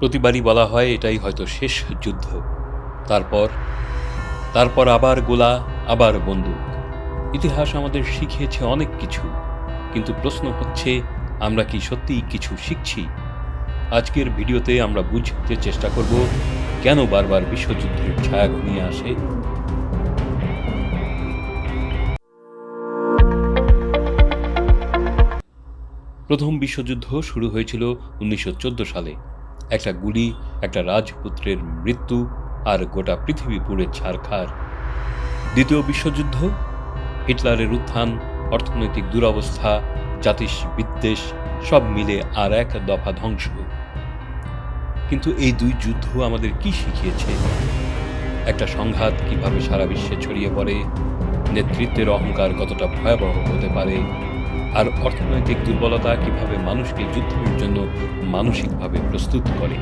প্রতিবারই বলা হয়, এটাই হয়তো শেষ যুদ্ধ। তারপর তারপর আবার গোলা, আবার বন্দুক। ইতিহাস আমাদের শিখিয়েছে অনেক কিছু, কিন্তু প্রশ্ন হচ্ছে, আমরা কি সত্যিই কিছু শিখছি? আজকের ভিডিওতে আমরা বুঝতে চেষ্টা করব, কেন বারবার বিশ্বযুদ্ধের ছায়া ঘনিয়ে আসে? প্রথম বিশ্বযুদ্ধ শুরু হয়েছিল উনিশশো চোদ্দ সালে। একটা গুলি, একটা রাজপুত্রের মৃত্যু আর গোটা পৃথিবী পুড়ে ছারখার। দ্বিতীয় বিশ্বযুদ্ধ, হিটলারের উত্থান, অর্থনৈতিক দুরবস্থা, জাতিস বিদ্বেষ, সব মিলে আর এক দফা ধ্বংস। কিন্তু এই দুই যুদ্ধ আমাদের কি শিখিয়েছে? একটা সংঘাত কীভাবে সারা বিশ্বে ছড়িয়ে পড়ে? নেতৃত্বের অহংকার কতটা ভয়াবহ হতে পারে? আর অর্থনৈতিক দুর্বলতা কীভাবে মানুষকে যুদ্ধের জন্য মানসিকভাবে প্রস্তুত করে?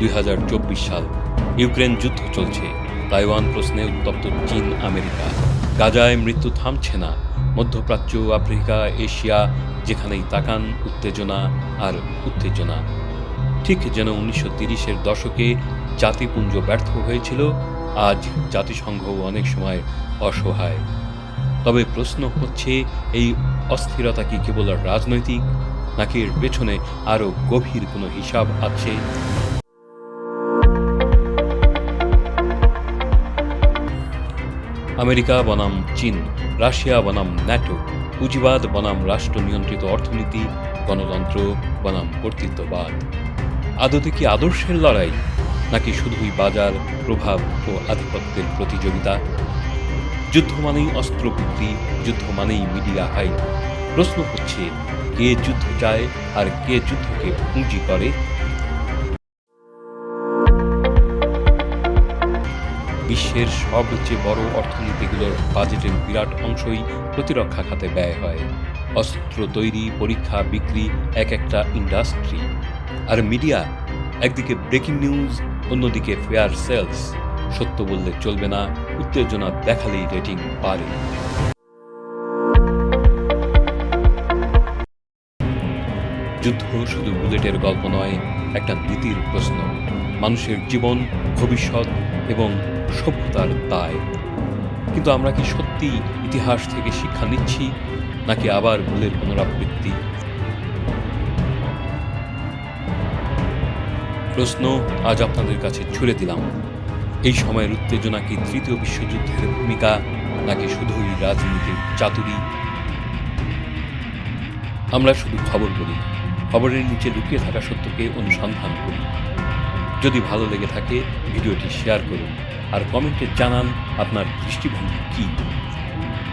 দুই হাজার চব্বিশ সাল, ইউক্রেন যুদ্ধ চলছে। তাইওয়ান প্রশ্নে উত্তপ্ত চীন, আমেরিকা। গাজায় মৃত্যু থামছে না। মধ্যপ্রাচ্য, আফ্রিকা, এশিয়া, যেখানেই তাকান, উত্তেজনা আর উত্তেজনা। ঠিক যেন উনিশশো তিরিশের দশকে জাতিপুঞ্জ ব্যর্থ হয়েছিল আজ জাতিসংঘ অনেক সময় অসহায়। তবে প্রশ্ন হচ্ছে, এই অস্থিরতা কি কেবল রাজনৈতিক, নাকি এর পেছনে আরও গভীর কোনো হিসাব আছে? আমেরিকা বনাম চীন, রাশিয়া বনাম ন্যাটো, পুঁজিবাদ বনাম রাষ্ট্র নিয়ন্ত্রিত অর্থনীতি, গণতন্ত্র বনাম কর্তৃত্ববাদ। আদতে কি আদর্শের লড়াই? নাকি শুধুই বাজার, প্রভাব ও আধিপত্যের প্রতিযোগিতা? যুদ্ধ মানেই অস্ত্র বিক্রি, যুদ্ধ মানেই মিডিয়া হাই প্রশ্ন হচ্ছে, কে যুদ্ধ চায় আর কে যুদ্ধকে পুঁজি করে? বিশ্বের সবচেয়ে বড় অর্থনীতিগুলোর বাজেটের বিরাট অংশই প্রতিরক্ষা খাতে ব্যয় হয়। অস্ত্র তৈরি, পরীক্ষা, বিক্রি এক একটা ইন্ডাস্ট্রি। আর মিডিয়া, একদিকে ব্রেকিং নিউজ অন্যদিকে ফেয়ার সেলস, সত্য বললে চলবে না, উত্তেজনা দেখালেই রেটিং বাড়ে। যুদ্ধ শুধু বুলেটের গল্প নয়, একটা নীতির প্রশ্ন। মানুষের জীবন, ভবিষ্যৎ এবং সভ্যতার দায়। কিন্তু আমরা কি সত্যি ইতিহাস থেকে শিক্ষা নিচ্ছি, নাকি আবার ভুলের পুনরাবৃত্তি? প্রশ্ন আজ আপনাদের কাছে ছুড়ে দিলাম। এই সময়ের উত্তেজনা কি তৃতীয় বিশ্বযুদ্ধের ভূমিকা, নাকি শুধুই রাজনীতির চাতুরি? আমরা শুধু খবর বলি, খবরের নিচে লুকিয়ে থাকা সত্যকে অনুসন্ধান করি। যদি ভালো লেগে থাকে, ভিডিওটি শেয়ার করুন, আর কমেন্টে জানান আপনার দৃষ্টিভঙ্গি কী।